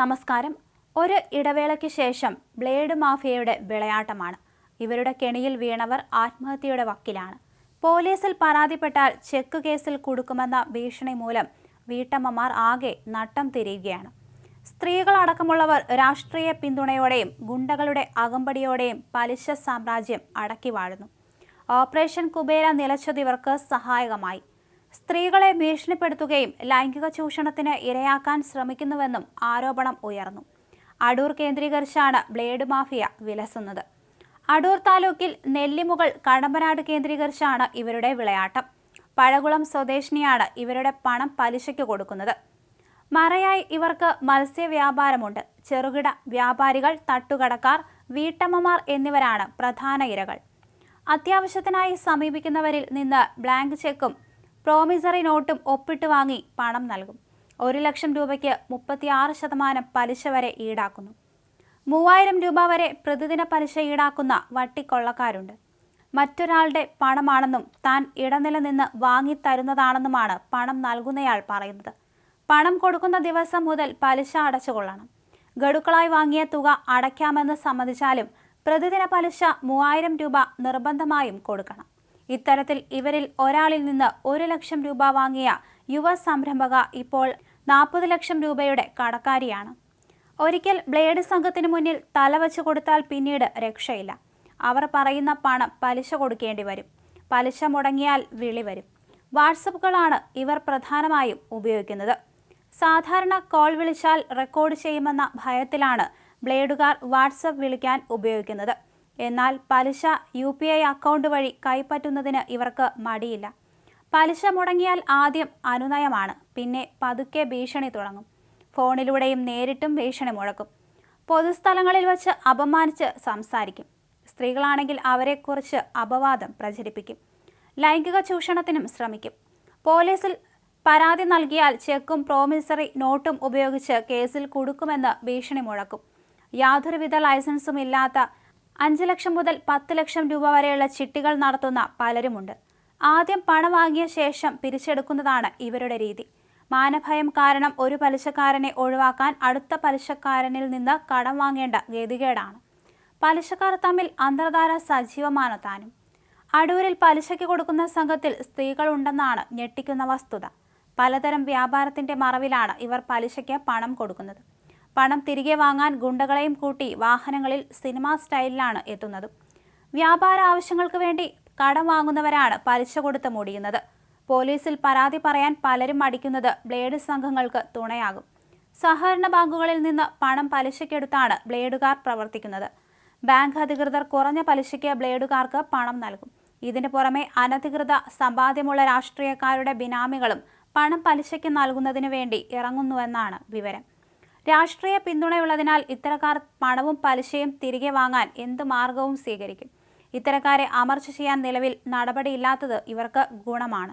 നമസ്കാരം. ഒരു ഇടവേളയ്ക്ക് ശേഷം ബ്ലേഡ് മാഫിയയുടെ വിളയാട്ടമാണ്. ഇവരുടെ കെണിയിൽ വീണവർ ആത്മഹത്യയുടെ വക്കിലാണ്. പോലീസിൽ പരാതിപ്പെട്ടാൽ ചെക്ക് കേസിൽ കൊടുക്കുമെന്ന ഭീഷണി മൂലം വീട്ടമ്മമാർ ആകെ നട്ടം തിരിയുകയാണ്. സ്ത്രീകളടക്കമുള്ളവർ രാഷ്ട്രീയ പിന്തുണയോടെയും ഗുണ്ടകളുടെ അകമ്പടിയോടെയും പലിശ സാമ്രാജ്യം അടക്കി വാഴുന്നു. ഓപ്പറേഷൻ കുബേര നിലച്ചത് ഇവർക്ക് സഹായകമായി. സ്ത്രീകളെ ഭീഷണിപ്പെടുത്തുകയും ലൈംഗിക ചൂഷണത്തിന് ഇരയാക്കാൻ ശ്രമിക്കുന്നുവെന്നും ആരോപണം ഉയർന്നു. അടൂർ കേന്ദ്രീകരിച്ചാണ് ബ്ലേഡ് മാഫിയ വിലസുന്നത്. അടൂർ താലൂക്കിൽ നെല്ലിമുകൾ കടമ്പനാട് കേന്ദ്രീകരിച്ചാണ് ഇവരുടെ വിളയാട്ടം. പഴകുളം സ്വദേശിനിയാണ് ഇവരുടെ പണം പലിശയ്ക്ക് കൊടുക്കുന്നത്. മറയായി ഇവർക്ക് മത്സ്യ വ്യാപാരമുണ്ട് ചെറുകിട വ്യാപാരികൾ തട്ടുകടക്കാർ വീട്ടമ്മമാർ എന്നിവരാണ് പ്രധാന ഇരകൾ. അത്യാവശ്യത്തിനായി സമീപിക്കുന്നവരിൽ നിന്ന് ബ്ലാങ്ക് ചെക്കും പ്രോമിസറി നോട്ടും ഒപ്പിട്ട് വാങ്ങി പണം നൽകും. ഒരു ലക്ഷം രൂപയ്ക്ക് മുപ്പത്തിയാറ് ശതമാനം പലിശ വരെ ഈടാക്കുന്നു. മൂവായിരം രൂപ വരെ പ്രതിദിന പലിശ ഈടാക്കുന്ന വട്ടിക്കൊള്ളക്കാരുണ്ട്. മറ്റൊരാളുടെ പണമാണെന്നും താൻ ഇടനില നിന്ന് വാങ്ങി തരുന്നതാണെന്നുമാണ് പണം നൽകുന്നയാൾ പറയുന്നത്. പണം കൊടുക്കുന്ന ദിവസം മുതൽ പലിശ അടച്ചുകൊള്ളണം. ഗഡുക്കളായി വാങ്ങിയ തുക അടയ്ക്കാമെന്ന് സമ്മതിച്ചാലും പ്രതിദിന പലിശ മൂവായിരം രൂപ നിർബന്ധമായും കൊടുക്കണം. ഇത്തരത്തിൽ ഇവരിൽ ഒരാളിൽ നിന്ന് ഒരു ലക്ഷം രൂപ വാങ്ങിയ യുവ സംരംഭക ഇപ്പോൾ നാൽപ്പത് ലക്ഷം രൂപയുടെ കടക്കാരിയാണ്. ഒരിക്കൽ ബ്ലേഡ് സംഘത്തിന് മുന്നിൽ തലവച്ച് കൊടുത്താൽ പിന്നീട് രക്ഷയില്ല. അവർ പറയുന്ന പണം പലിശ കൊടുക്കേണ്ടി വരും. പലിശ മുടങ്ങിയാൽ വിളി വരും. വാട്സപ്പുകളാണ് ഇവർ പ്രധാനമായും ഉപയോഗിക്കുന്നത്. സാധാരണ കോൾ വിളിച്ചാൽ റെക്കോർഡ് ചെയ്യുമെന്ന ഭയത്തിലാണ് ബ്ലേഡുകാർ വാട്സപ്പ് വിളിക്കാൻ ഉപയോഗിക്കുന്നത്. എന്നാൽ പലിശ യു പി ഐ അക്കൗണ്ട് വഴി കൈപ്പറ്റുന്നതിന് ഇവർക്ക് മടിയില്ല. പലിശ മുടങ്ങിയാൽ ആദ്യം അനുനയമാണ്. പിന്നെ പതുക്കെ ഭീഷണി തുടങ്ങും. ഫോണിലൂടെയും നേരിട്ടും ഭീഷണി മുഴക്കും. പൊതുസ്ഥലങ്ങളിൽ വച്ച് അപമാനിച്ച് സംസാരിക്കും. സ്ത്രീകളാണെങ്കിൽ അവരെക്കുറിച്ച് അപവാദം പ്രചരിപ്പിക്കും. ലൈംഗിക ചൂഷണത്തിനും ശ്രമിക്കും. പോലീസിൽ പരാതി നൽകിയാൽ ചെക്കും പ്രോമിസറി നോട്ടും ഉപയോഗിച്ച് കേസിൽ കുടുക്കുമെന്ന് ഭീഷണി മുഴക്കും. യാതൊരുവിധ ലൈസൻസും ഇല്ലാത്ത അഞ്ച് ലക്ഷം മുതൽ പത്ത് ലക്ഷം രൂപ വരെയുള്ള ചിട്ടികൾ നടത്തുന്ന പലരുമുണ്ട്. ആദ്യം പണം വാങ്ങിയ ശേഷം പിരിച്ചെടുക്കുന്നതാണ് ഇവരുടെ രീതി. മാനഭയം കാരണം ഒരു പലിശക്കാരനെ ഒഴിവാക്കാൻ അടുത്ത പലിശക്കാരനിൽ നിന്ന് കടം വാങ്ങേണ്ട ഗതികേടാണ്. പലിശക്കാർ തമ്മിൽ അന്തർധാര സജീവമാണ് താനും. അടൂരിൽ പലിശയ്ക്ക് കൊടുക്കുന്ന സംഘത്തിൽ സ്ത്രീകളുണ്ടെന്നാണ് ഞെട്ടിക്കുന്ന വസ്തുത. പലതരം വ്യാപാരത്തിന്റെ മറവിലാണ് ഇവർ പലിശയ്ക്ക് പണം കൊടുക്കുന്നത്. പണം തിരികെ വാങ്ങാൻ ഗുണ്ടകളെയും കൂട്ടി വാഹനങ്ങളിൽ സിനിമാ സ്റ്റൈലിലാണ് എത്തുന്നത്. വ്യാപാര ആവശ്യങ്ങൾക്ക് വേണ്ടി കടം വാങ്ങുന്നവരാണ് പലിശ കൊടുത്ത് മുടിയുന്നത്. പോലീസിൽ പരാതി പറയാൻ പലരും മടിക്കുന്നത് ബ്ലേഡ് സംഘങ്ങൾക്ക് തുണയാകും. സഹകരണ ബാങ്കുകളിൽ നിന്ന് പണം പലിശയ്ക്കെടുത്താണ് ബ്ലേഡുകാർ പ്രവർത്തിക്കുന്നത്. ബാങ്ക് അധികൃതർ കുറഞ്ഞ പലിശയ്ക്ക് ബ്ലേഡുകാർക്ക് പണം നൽകും. ഇതിന് പുറമെ അനധികൃത സമ്പാദ്യമുള്ള രാഷ്ട്രീയക്കാരുടെ ബിനാമികളും പണം പലിശയ്ക്ക് നൽകുന്നതിനു വേണ്ടി ഇറങ്ങുന്നുവെന്നാണ് വിവരം. രാഷ്ട്രീയ പിന്തുണയുള്ളതിനാൽ ഇത്തരക്കാർ പണവും പലിശയും തിരികെ വാങ്ങാൻ എന്ത് മാർഗവും സ്വീകരിക്കും. ഇത്തരക്കാരെ അമർച്ച ചെയ്യാൻ നിലവിൽ നടപടിയില്ലാത്തത് ഇവർക്ക് ഗുണമാണ്.